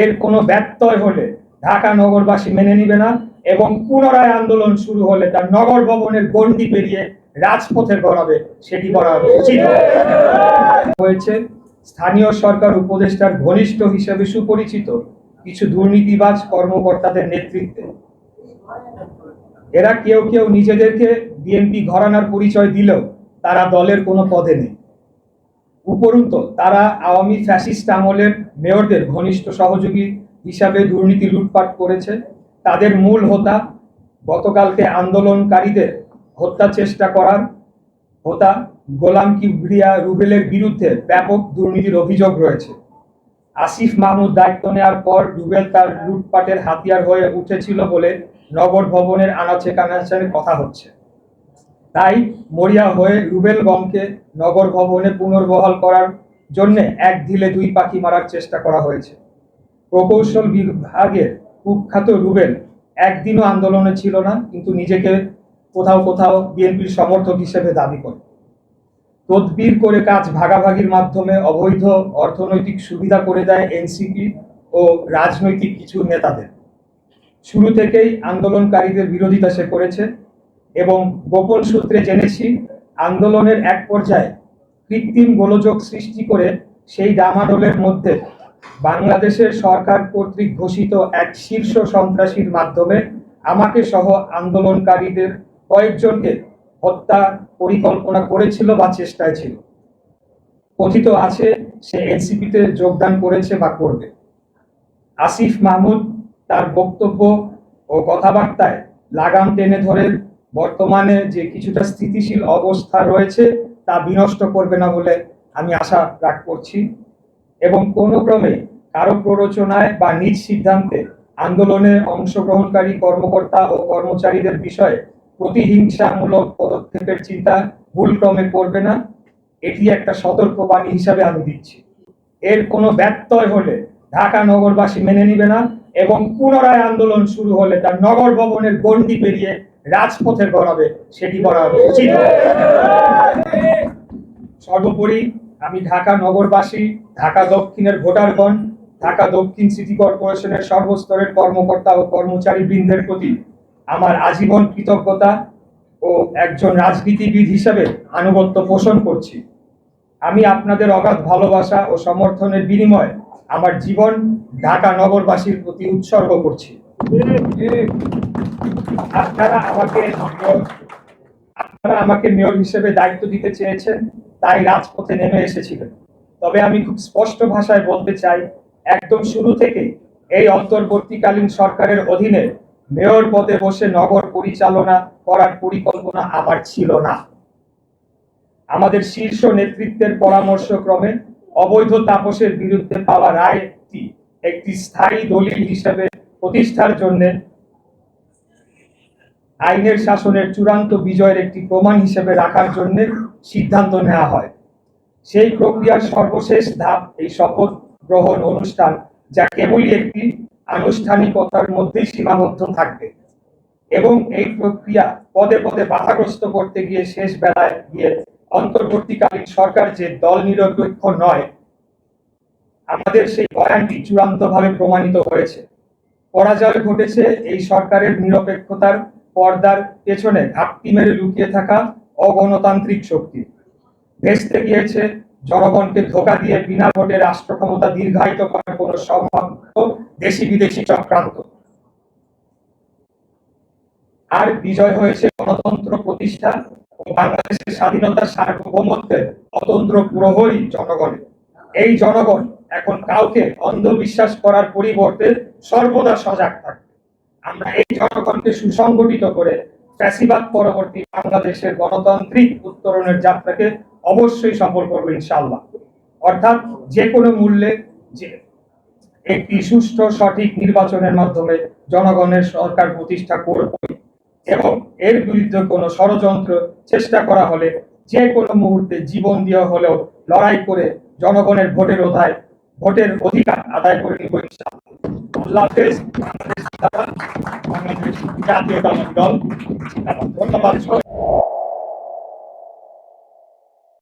এর কোনো ব্যত্যয় হলে ঢাকা নগরবাসী মেনে নিবে না এবং পুনরায় আন্দোলন শুরু হলে তার নগর ভবনের গণ্ডি পেরিয়ে রাজপথে গড়াবে, সেটি করা উচিত। হয়েছে, স্থানীয় সরকার উপদেষ্টার ঘনিষ্ঠ হিসেবে সুপরিচিত কিছু দুর্নীতিবাজ কর্মকর্তাদের নেতৃত্বে। এরা কেউ কেউ নিজেদেরকে বিএনপি ঘরানার পরিচয় দিলেও তারা দলের কোনো পদে নেই। উপরন্ত, তারা আওয়ামী ফ্যাসিস্ট আমলের মেয়রদের ঘনিষ্ঠ সহযোগী হিসাবে দুর্নীতি লুটপাট করেছে। তাদের মূল হোতা গতকালকে আন্দোলনকারীদের হত্যা চেষ্টা করার হোতা গোলাম কিবরিয়া রুবেলের বিরুদ্ধে ব্যাপক দুর্নীতির অভিযোগ রয়েছে। আসিফ মাহমুদ দায়িত্ব নেওয়ার পর রুবেল তার লুটপাটের হাতিয়ার হয়ে উঠেছিল বলে নগর ভবনের আনাচে কানাচে কথা হচ্ছে। তাই মরিয়া হয়ে রুবেলগমকে নগর ভবনে পুনর্বহাল করার জন্য এক ঢিলে দুই পাখি মারার চেষ্টা করা হয়েছে। প্রকৌশল বিভাগের কুখ্যাত রুবেল একদিনও আন্দোলনে ছিল না, কিন্তু নিজেকে কোথাও কোথাও বিএনপির সমর্থক হিসেবে দাবি করে। তদবির করে কাজ ভাগাভাগির মাধ্যমে অবৈধ অর্থনৈতিক সুবিধা করে দেয় এনসিপি ও রাজনৈতিক কিছু নেতাদের। শুরু থেকেই আন্দোলনকারীদের বিরোধিতা সে করেছে। এবং গোপন সূত্রে জেনেছি, আন্দোলনের এক পর্যায়ে কৃত্রিম গোলযোগ সৃষ্টি করে সেই ডামাডোলের মধ্যে বাংলাদেশের সরকার কর্তৃক ঘোষিত এক শীর্ষ সন্ত্রাসীর মাধ্যমে আমাকে সহ আন্দোলনকারীদের কয়েকজনকে হত্যা পরিকল্পনা করেছিল বা চেষ্টায় ছিল। কথিত আছে, সে এনসিপিতে যোগদান করেছে বা করবে। আসিফ মাহমুদ তার বক্তব্য ও কথাবার্তায় লাগাম টেনে ধরে বর্তমানে যে কিছুটা স্থিতিশীল অবস্থা রয়েছে, তা বিনষ্ট করবে না বলে আমি আশা রাখ করছি। এবং কোনো ক্রমে কারও প্ররোচনায় বা নিজ সিদ্ধান্তে আন্দোলনে অংশগ্রহণকারী কর্মকর্তা ও কর্মচারীদের বিষয়ে প্রতিহিংসামূলক পদক্ষেপের চিন্তা ভুল ক্রমে করবে না। এটি একটা সতর্কবাণী হিসাবে আমি দিচ্ছি। এর কোনো ব্যত্যয় হলে ঢাকা নগরবাসী মেনে নিবে না এবং পুনরায় আন্দোলন শুরু হলে তার নগর ভবনের গণ্ডি পেরিয়ে রাজপথে গড়াবে সেটি করা উচিত। সর্বোপরি আমি ঢাকা নগরবাসী, ঢাকা দক্ষিণের ভোটারগণ, ঢাকা দক্ষিণ সিটি কর্পোরেশনের সর্বস্তরের কর্মকর্তা ও কর্মচারী বৃন্দের প্রতি আমার আজীবন কৃতজ্ঞতা ও একজন রাজনীতিবিদ হিসেবে আনুগত্য পোষণ করছি। আমি আপনাদের অগাধ ভালোবাসা ও সমর্থনের বিনিময়ে আমার জীবন ঢাকা নগরবাসীর প্রতি উৎসর্গ করছি। আপনারা আমাকে আপনারা আমাকে মেয়র হিসেবে দায়িত্ব দিতে চেয়েছেন, তাই রাজপথে নেমে এসেছিলেন। তবে আমি খুব স্পষ্ট ভাষায় বলতে চাই, একদম শুরু থেকে এই অন্তর্বর্তীকালীন সরকারের অধীনে মেয়র পদে বসে নগর পরিচালনা করার পরিকল্পনা আমার ছিল না। আমাদের শীর্ষ নেতৃত্বের পরামর্শক্রমে অবৈধ তাপসের বিরুদ্ধে পাওয়া রায়টি একটি স্থায়ী দলিল হিসেবে প্রতিষ্ঠার জন্য আইনের শাসনের চূড়ান্ত বিজয়ের একটি প্রমাণ হিসেবে রাখার জন্য সিদ্ধান্ত নেওয়া হয়। সেই প্রক্রিয়ার সর্বশেষ ধাপ এই শপথ গ্রহণ অনুষ্ঠান, যা কেবলই একটি আনুষ্ঠানিকতার মধ্যেই সীমাবদ্ধ থাকবে এবং এই প্রক্রিয়া পদে পদে বাধাগ্রস্ত করতে গিয়ে শেষ বেলায় গিয়ে অন্তর্বর্তীকালীন সরকার যে দল নিরপেক্ষ নয়, আমাদের সেই বয়ানটি চূড়ান্তভাবে প্রমাণিত হয়েছে। পরাজয় ঘটেছে এই সরকারের নিরপেক্ষতার পর্দার পেছনে ঘাপটি মেরে লুকিয়ে থাকা অগণতান্ত্রিক শক্তি। ভেস্তে গিয়েছে জনগণকে ধোকা দিয়ে বিনা ভোটে রাষ্ট্র ক্ষমতা দীর্ঘায়িত করার কোন সম্ভাব্য দেশি বিদেশি চক্রান্ত। আর বিজয় হয়েছে গণতন্ত্র প্রতিষ্ঠা ও বাংলাদেশের স্বাধীনতার সার্বভৌমত্বের অতন্ত্র প্রহরী জনগণের। এই জনগণ এখন কাউকে অন্ধবিশ্বাস করার পরিবর্তে সর্বদা সজাগ থাকবে। আমরা এই জনগণকে সুসংগঠিত করে ফ্যাসিবাদ পরবর্তী বাংলাদেশের গণতান্ত্রিক উত্তরণের যাত্রাকে অবশ্যই সফল করব ইনশাল্লাহ অর্থাৎ যে কোনো মূল্যে যে একটি সুষ্ঠু সঠিক নির্বাচনের মাধ্যমে জনগণের সরকার প্রতিষ্ঠা করব এবং এর বিরুদ্ধে কোনো ষড়যন্ত্র চেষ্টা করা হলে যে কোনো মুহূর্তে জীবন দেওয়া হলেও লড়াই করে জনগণের ভোটের অধায় ভোটের অধিকার আদায় করে নিব ইনশাআল্লাহ। জিন্দাবাদ, দল। ধন্যবাদ।